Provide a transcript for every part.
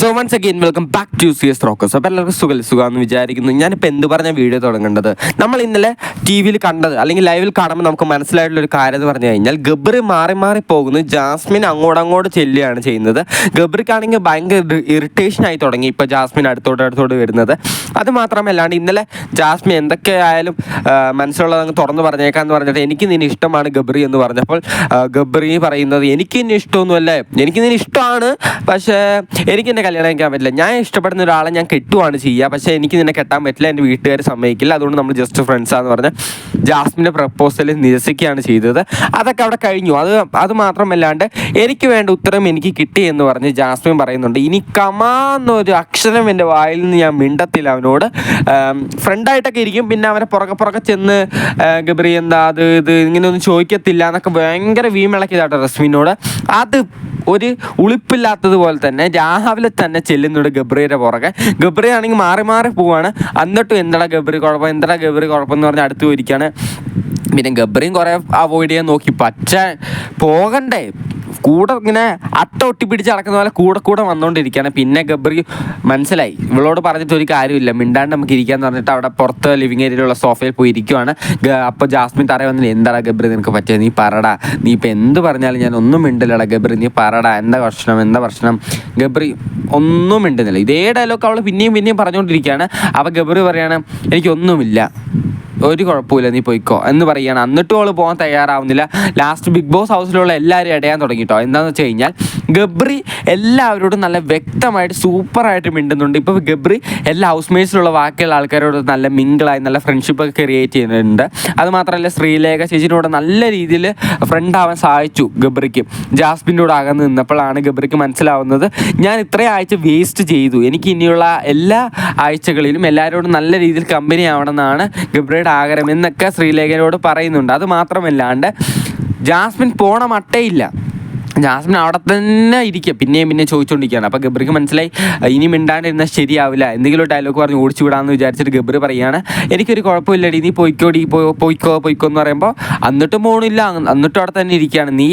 So once again welcome back to C S rocks അപ്പോൾ എല്ലാവർക്കും സുഖം സുഖമെന്ന് വിചാരിക്കുന്നു. ഞാനിപ്പോൾ എന്ത് പറഞ്ഞ വീഡിയോ തുടങ്ങേണ്ടത്? നമ്മൾ ഇന്നലെ ടി വിയിൽ കണ്ടത് അല്ലെങ്കിൽ ലൈവിൽ കാണുമ്പോൾ നമുക്ക് മനസ്സിലായിട്ടുള്ള ഒരു കാര്യം എന്ന് പറഞ്ഞു കഴിഞ്ഞാൽ ഗബ്രി മാറി മാറി പോകുന്നു. ജാസ്മിൻ അങ്ങോട്ടങ്ങോട്ട് ചെല്ലുകയാണ് ചെയ്യുന്നത്. ഗബ്രിക്കാണെങ്കിൽ ഭയങ്കര ഇറിറ്റേഷൻ ആയി തുടങ്ങി. ഇപ്പോൾ ജാസ്മിൻ അടുത്തോട്ട് അടുത്തോട്ട് വരുന്നത്. അത് മാത്രമല്ലാണ്ട് ഇന്നലെ ജാസ്മിൻ എന്തൊക്കെ ആയാലും മനസ്സിലുള്ളത് അങ്ങ് തുറന്ന് പറഞ്ഞേക്കാന്ന് പറഞ്ഞിട്ട് എനിക്ക് നിന്നെ ഇഷ്ടമാണ് ഗബ്രി എന്ന് പറഞ്ഞപ്പോൾ ഗബ്രി പറയുന്നത് എനിക്ക് നിന്നെ ഇഷ്ടമൊന്നുമല്ലേ. എനിക്ക് നിന്നെ ഇഷ്ടമാണ്. പക്ഷേ എനിക്ക് എന്നെ കല്യാണം കഴിക്കാൻ പറ്റില്ല. ഞാൻ ഇഷ്ടപ്പെടുന്ന ഒരാളെ ഞാൻ കെട്ടുവാണ് ചെയ്യുക. പക്ഷേ എനിക്ക് നിന്നെ കെട്ടാൻ പറ്റില്ല. എന്റെ വീട്ടുകാർ സമ്മതിക്കില്ല. അതുകൊണ്ട് നമ്മൾ ജസ്റ്റ് ഫ്രണ്ട്സാന്ന് പറഞ്ഞ് ജാസ്മിന്റെ പ്രപ്പോസൽ നിരസിക്കുകയാണ് ചെയ്തത്. അതൊക്കെ അവിടെ കഴിഞ്ഞു. അത് അത് മാത്രമല്ലാണ്ട് എനിക്ക് വേണ്ട ഉത്തരം എനിക്ക് കിട്ടി എന്ന് പറഞ്ഞ് ജാസ്മിൻ പറയുന്നുണ്ട്. ഇനി കമാന്നൊരു അക്ഷരം എന്റെ വായിൽ നിന്ന് ഞാൻ മിണ്ടത്തില്ല അവനോട്. ഫ്രണ്ടായിട്ടൊക്കെ ഇരിക്കും. പിന്നെ അവനെ പുറകെ പുറകെ ചെന്ന് ഗബ്രി എന്താ അത് ഇത് ഇങ്ങനെയൊന്നും ചോദിക്കത്തില്ല എന്നൊക്കെ ഭയങ്കര വീമിളക്കിയതാട്ടോ റസ്മിനോട്. അത് ഒരു ഉളിപ്പില്ലാത്തതുപോലെ തന്നെ രാവിലെ തന്നെ ചെല്ലുന്നുണ്ട് ഗബ്രിയുടെ പുറകെ. ഗബ്രി ആണെങ്കിൽ മാറി മാറി പോവാണ്. എന്നിട്ടും എന്താ ഗബ്രി കുഴപ്പം? എന്താ ഗബ്രി കുഴപ്പം എന്ന് പറഞ്ഞ് അടുത്ത് പോയിരിക്കുകയാണ് പിന്നെ ഗബ്രിയും കുറേ അവോയ്ഡ് ചെയ്യാൻ നോക്കി. പക്ഷേ പോകണ്ടേ? കൂടെ ഇങ്ങനെ അട്ട ഒട്ടി പിടിച്ച് നടക്കുന്ന പോലെ കൂടെ കൂടെ വന്നുകൊണ്ടിരിക്കുകയാണ് പിന്നെ ഗബ്രി മനസ്സിലായി. ഇവളോട് പറഞ്ഞിട്ട് ഒരു കാര്യമില്ല. മിണ്ടാണ്ട് നമുക്ക് ഇരിക്കാന്ന് പറഞ്ഞിട്ട് അവിടെ പുറത്ത് ലിവിങ് ഏരിയയിലുള്ള സോഫയിൽ പോയി ഇരിക്കുവാണ്. അപ്പോൾ ജാസ്മിൻ തറ വന്നില്ല എന്താടാ ഗബ്രി നിനക്ക് പറ്റിയത് നീ പറടാ. നീ ഇപ്പം എന്ത് പറഞ്ഞാലും ഞാൻ ഒന്നും മിണ്ടില്ലടാ ഗബ്രി. നീ പറടാ. എന്താ പ്രശ്നം എന്താ പ്രശ്നം? ഗബ്രി ഒന്നും മിണ്ടുന്നില്ല. ഇതേ ഡയലോഗ് അവൾ പിന്നെയും പിന്നെയും പറഞ്ഞുകൊണ്ടിരിക്കുകയാണ്. അപ്പോൾ ഗബ്രി പറയാണ് എനിക്കൊന്നുമില്ല. ഒരു കുഴപ്പമില്ല നീ പോയിക്കോ. എന്ന് പറയുകയാണ് എന്നിട്ടും അവൾ പോകാൻ തയ്യാറാവുന്നില്ല. ലാസ്റ്റ് ബിഗ് ബോസ് ഹൗസിലുള്ള എല്ലാവരും ഇടയാൻ തുടങ്ങിട്ടോ. എന്താണെന്ന് വെച്ച് കഴിഞ്ഞാൽ ഗബ്രി എല്ലാവരോടും നല്ല വ്യക്തമായിട്ട് സൂപ്പറായിട്ട് മിണ്ടുന്നുണ്ട്. ഇപ്പോൾ ഗബ്രി എല്ലാ ഹൗസ് മേറ്റ്സിലുള്ള ബാക്കിയുള്ള ആൾക്കാരോട് നല്ല മിങ്കിളായി നല്ല ഫ്രണ്ട്ഷിപ്പ് ഒക്കെ ക്രിയേറ്റ് ചെയ്യുന്നുണ്ട്. അതുമാത്രമല്ല ശ്രീലേഖ ചേച്ചിനോട് നല്ല രീതിയിൽ ഫ്രണ്ട് ആവാൻ സഹായിച്ചു ഗബ്രിക്ക്. ജാസ്മിന്റെ അകന്ന് നിന്നപ്പോഴാണ് ഗബ്രിക്ക് മനസ്സിലാവുന്നത് ഞാൻ ഇത്രയും ആഴ്ച വേസ്റ്റ് ചെയ്തു. എനിക്ക് ഇനിയുള്ള എല്ലാ ആഴ്ചകളിലും എല്ലാവരോടും നല്ല രീതിയിൽ കമ്പനി ആവണമെന്നാണ് ഗബ്രിയുടെ ആഗ്രഹം എന്നൊക്കെ ശ്രീലേഖനോട് പറയുന്നുണ്ട്. അത് മാത്രമല്ലാണ്ട് ജാസ്മിൻ പോണ മട്ടയില്ല. ജാസ്മിൻ അവിടെ തന്നെ ഇരിക്കുക പിന്നെയും പിന്നെ ചോദിച്ചുകൊണ്ടിരിക്കുകയാണ് അപ്പോൾ ഗബ്രിക്ക് മനസ്സിലായി ഇനി മിണ്ടാണ്ടിരുന്നാൽ ശരിയാവില്ല. എന്തെങ്കിലും ഡയലോഗ് പറഞ്ഞ് ഓടിച്ചു വിടാമെന്ന് വിചാരിച്ചിട്ട് ഗബ്രി പറയാണ് എനിക്കൊരു കുഴപ്പമില്ലടി നീ പോയിക്കോടി പോയിക്കോ പോയിക്കോ എന്ന് പറയുമ്പോൾ എന്നിട്ടും മോണില്ല എന്നിട്ടും അവിടെ തന്നെ ഇരിക്കുകയാണ്. നീ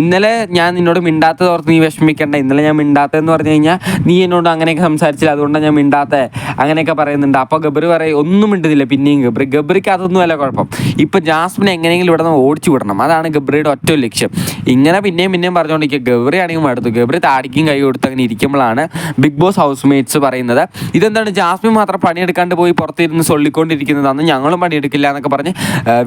ഇന്നലെ ഞാൻ നിന്നോട് മിണ്ടാത്തത് ഓർത്ത് നീ വിഷമിക്കേണ്ട. ഇന്നലെ ഞാൻ മിണ്ടാത്തതെന്ന് പറഞ്ഞു കഴിഞ്ഞാൽ നീ എന്നോട് അങ്ങനെയൊക്കെ സംസാരിച്ചില്ല അതുകൊണ്ടാണ് ഞാൻ മിണ്ടാത്തത് അങ്ങനെയൊക്കെ പറയുന്നുണ്ട്. അപ്പോൾ ഗബ്രി പറയും ഒന്നും മിണ്ടുന്നില്ല. പിന്നെയും ഗബ്രി ഗബ്രിക്ക് അതൊന്നും അല്ല കുഴപ്പം. ഇപ്പം ജാസ്മിൻ എങ്ങനെയെങ്കിലും ഇവിടെ നിന്ന് ഓടിച്ചു വിടണം. അതാണ് ഗബ്രിയുടെ ഒറ്റ ലക്ഷ്യം. ഇങ്ങനെ പിന്നെയും പിന്നെയും പറഞ്ഞുകൊണ്ടിരിക്കുക ഗബ്രി ആണെങ്കിൽ മടുത്തു. ഗബ്രി താടിക്കും കൈ കൊടുത്ത് അങ്ങനെ ഇരിക്കുമ്പോഴാണ് ബിഗ് ബോസ് ഹൗസ് മേറ്റ്സ് പറയുന്നത്. ഇതെന്താണ്? ജാസ്മിൻ മാത്രം പണിയെടുക്കാണ്ട് പോയി പുറത്തിരുന്ന് സൊള്ളിക്കൊണ്ടിരിക്കുന്നതാണ് ഞങ്ങളും പണിയെടുക്കില്ല എന്നൊക്കെ പറഞ്ഞ്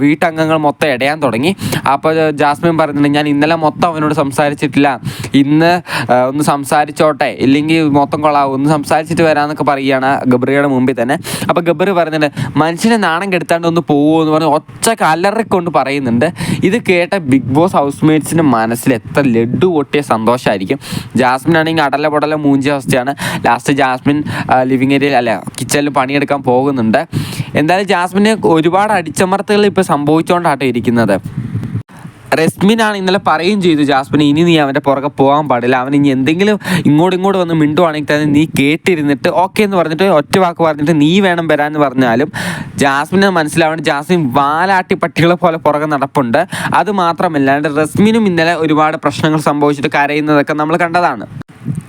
വീട്ടംഗങ്ങൾ മൊത്തം ഇടയാൻ തുടങ്ങി. അപ്പോൾ ജാസ്മിൻ പറയുന്നുണ്ട് ഞാൻ ഇന്നലെ മൊത്തം അവനോട് സംസാരിച്ചിട്ടില്ല. ഇന്ന് ഒന്ന് സംസാരിച്ചോട്ടെ. ഇല്ലെങ്കിൽ മൊത്തം കൊള്ളാവും. ഒന്ന് സംസാരിച്ചിട്ട് വരാമെന്നൊക്കെ പറയുകയാണ് ഗബ്രിയുടെ മുമ്പിൽ തന്നെ. അപ്പോൾ ഗബ്രി പറയുന്നുണ്ട് മനുഷ്യനെ നാണം കെടുത്താണ്ട് ഒന്ന് പോകുമോ എന്ന് പറഞ്ഞ് ഒച്ച കലറിക്കൊണ്ട് പറയുന്നുണ്ട്. ഇത് കേട്ട ബിഗ് ബോസ് ഹൗസ് മേറ്റ്സിന്റെ മനസ്സിൽ എത്ര ലഡു പൊട്ടിയ സന്തോഷമായിരിക്കും ജാസ്മിൻ ആണെങ്കിൽ അടല പൊടല മൂഞ്ചിയ അവസ്ഥയാണ്. ലാസ്റ്റ് ജാസ്മിൻ ലിവിങ് ഏരിയയിൽ അല്ല കിച്ചണിൽ പണിയെടുക്കാൻ പോകുന്നുണ്ട്. എന്തായാലും ജാസ്മിന് ഒരുപാട് അടിച്ചമർത്തലുകൾ ഇപ്പോൾ സംഭവിച്ചുകൊണ്ടാട്ടോ ഇരിക്കുന്നത്. റെസ്മിനാണ് ഇന്നലെ പറയുകയും ചെയ്തു ജാസ്മിൻ ഇനി നീ അവന്റെ പുറകെ പോകാൻ പാടില്ല. അവൻ ഇനി എന്തെങ്കിലും ഇങ്ങോട്ടും ഇങ്ങോട്ട് വന്ന് മിണ്ടുവാണെങ്കിൽ തന്നെ നീ കേട്ടിരുന്നിട്ട് ഓക്കെ എന്ന് പറഞ്ഞിട്ട് ഒറ്റ വാക്ക് പറഞ്ഞിട്ട് നീ വേണം വരാമെന്ന് പറഞ്ഞാലും ജാസ്മിനെ മനസ്സിലാവേണ്ട ജാസ്മിൻ വാലാട്ടി പട്ടികളെ പോലെ പുറകെ നടപ്പുണ്ട്. അത് മാത്രമല്ല റസ്മിനും ഇന്നലെ ഒരുപാട് പ്രശ്നങ്ങൾ സംഭവിച്ചിട്ട് കരയുന്നതൊക്കെ നമ്മൾ കണ്ടതാണ്.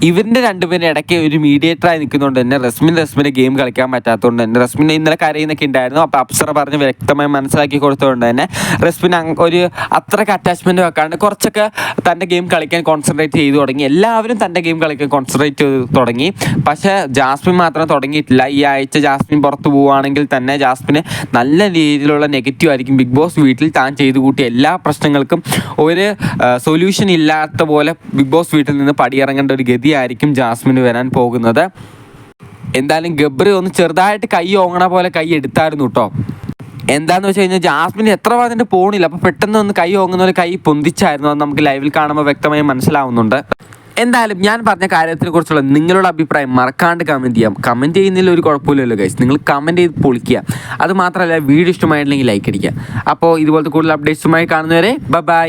ഇവരുടെ രണ്ടുപേരും ഇടയ്ക്ക് ഒരു മീഡിയേറ്ററായി നിൽക്കുന്നതുകൊണ്ട് തന്നെ റസ്മിൻ റസ്മിന് ഗെയിം കളിക്കാൻ പറ്റാത്തതുകൊണ്ട് തന്നെ റസ്മിൻ ഇന്നലെ കരയുന്നൊക്കെ ഉണ്ടായിരുന്നു അപ്പോൾ അപ്സറ പറഞ്ഞ് വ്യക്തമായി മനസ്സിലാക്കി കൊടുത്തതുകൊണ്ട് തന്നെ റസ്മിൻ ഒരു അത്രയ്ക്ക് അറ്റാച്ച്മെന്റ് വെക്കാണ്ട് കുറച്ചൊക്കെ തന്റെ ഗെയിം കളിക്കാൻ കോൺസെൻട്രേറ്റ് ചെയ്തു തുടങ്ങി. എല്ലാവരും തന്റെ ഗെയിം കളിക്കാൻ കോൺസെൻട്രേറ്റ് ചെയ്ത് തുടങ്ങി. പക്ഷേ ജാസ്മിൻ മാത്രം തുടങ്ങിയിട്ടില്ല. ഈ ആഴ്ച ജാസ്മിൻ പുറത്ത് പോവുകയാണെങ്കിൽ തന്നെ ജാസ്മിന് നല്ല രീതിയിലുള്ള നെഗറ്റീവ് ആയിരിക്കും. ബിഗ് ബോസ് വീട്ടിൽ താൻ ചെയ്തു കൂട്ടിയ എല്ലാ പ്രശ്നങ്ങൾക്കും ഒരു സൊല്യൂഷൻ ഇല്ലാത്ത പോലെ ബിഗ് ബോസ് വീട്ടിൽ നിന്ന് പടിയിറങ്ങേണ്ട ഒരു ഗതിയായിരിക്കും ജാസ്മിന് വരാൻ പോകുന്നത്. എന്തായാലും ഗബ്രി ഒന്ന് ചെറുതായിട്ട് കൈ ഓങ്ങണ പോലെ കൈ എടുത്തായിരുന്നു കേട്ടോ എന്താന്ന് വെച്ച് കഴിഞ്ഞാൽ ജാസ്മിൻ എത്ര വാതിന്റെ പോണില്ല. അപ്പോൾ പെട്ടെന്ന് ഒന്ന് കൈ ഓങ്ങുന്ന ഒരു കൈ പൊന്തിച്ചായിരുന്നു. അത് നമുക്ക് ലൈവിൽ കാണുമ്പോൾ വ്യക്തമായി മനസ്സിലാവുന്നുണ്ട്. എന്തായാലും ഞാൻ പറഞ്ഞ കാര്യത്തിനെ കുറിച്ചുള്ള നിങ്ങളുടെ അഭിപ്രായം മറക്കാണ്ട് കമന്റ് ചെയ്യാം. കമന്റ് ചെയ്യുന്നതിൽ ഒരു കുഴപ്പമില്ലല്ലോ ഗൈസ് നിങ്ങൾ കമന്റ് ചെയ്ത് പൊളിക്കുക. അത് മാത്രമല്ല വീഡിയോ ഇഷ്ടമായിട്ടില്ലെങ്കിൽ ലൈക്ക് അടിക്കുക. അപ്പോൾ ഇതുപോലത്തെ കൂടുതൽ അപ്ഡേറ്റ്സുമായി കാണുന്നവരെ ബൈ